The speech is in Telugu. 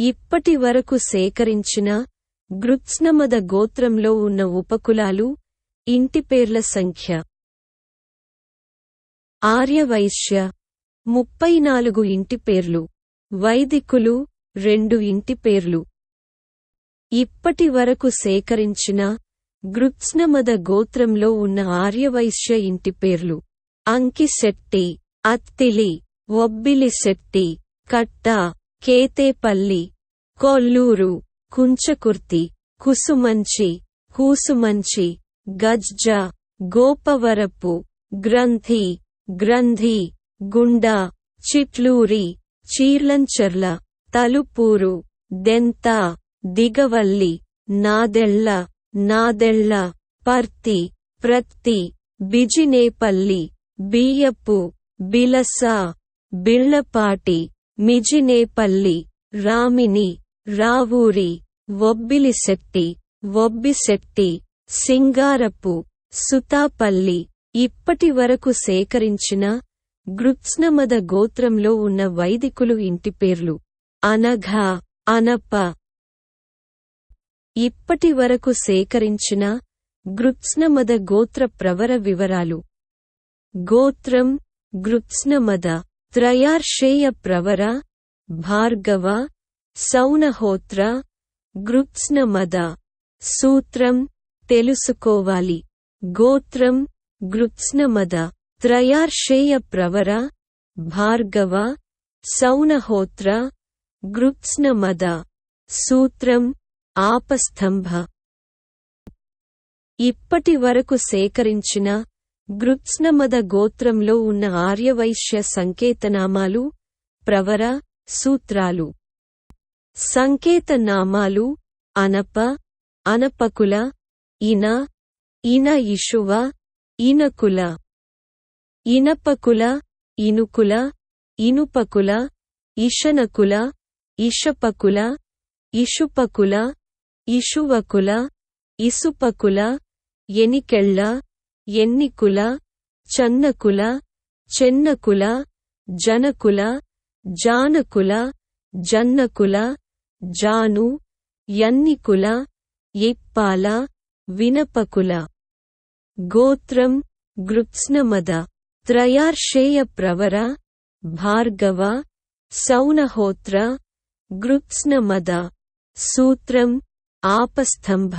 ఇప్పటి వరకు సేకరించిన గృత్స్నమద గోత్రంలో ఉన్న ఉపకులాలు ఇంటి పేర్ల సంఖ్య. ఆర్యవైశ్య ముప్పై నాలుగు ఇంటి పేర్లు. వైదికులు రెండు ఇంటి పేర్లు. ఇప్పటి వరకు సేకరించిన గృత్స్నమద గోత్రంలో ఉన్న ఆర్యవైశ్య ఇంటి పేర్లు. అంకిశెట్టి అత్తిలి ఒబ్బిలిశెట్టి కట్ట కేతేపల్లి కొల్లూరు కుంచకుర్తి కుసుమంచి కూసుమంచి గజ్జ గోపవరపు గ్రంథి గ్రంథి గుండా చిట్లూరి చీర్లంచెర్ల తలుపూరు దెంత దిగవల్లి నాదెళ్ళ నాదెళ్ళ పర్తి ప్రత్తి బిజినేపల్లి బియ్యపు బిలస బిళ్ళపాటి మిజినేపల్లి రామిని రావూరి ఒబ్బిలిశెట్టి ఒబ్బిశెట్టి సింగారపు సుతాపల్లి ఇప్పటి వరకు సేకరించిన గృత్స్నమద గోత్రంలో ఉన్న వైదికులు ఇంటి పేర్లు అనఘ అనప. ఇప్పటి వరకు సేకరించిన గృత్స్నమద గోత్ర ప్రవర వివరాలు. గోత్రం గృత్స్నమద త్రయార్షేయ ప్రవర భార్గవ సౌనహోత్ర గృత్స్నమద. సూత్రం తెలుసుకోవాలి. గోత్రం గృత్స్నమద. త్రయార్షేయ ప్రవర భార్గవ సౌనహోత్ర గృత్స్నమద. సూత్రం ఆపస్తంభ ఇప్పటి వరకు సేకరించిన గృత్స్నమద గోత్రంలో ఉన్న ఆర్యవైశ్య సంకేతనామాలు ప్రవర సూత్రాలు సంకేతనామాలు అనప అనపకుల ఇన ఇన ఇషువ ఇనకుల ఇనపకుల ఇనుకుల ఇనుపకుల ఇషనకుల ఇషపకుల ఇషుపకుల ఇషువకుల ఇసుపకుల ఎనికెళ్ళ ఎన్నికుల చన్నకుల చెన్నకుల జనకుల జానకుల జన్నకుల జాను యన్నికుల ఎప్పాల వినపకుల గోత్రం గృత్స్నమద త్రయార్షేయ ప్రవర భార్గవ సౌనహోత్ర గృత్స్నమద. సూత్రం ఆపస్తంభ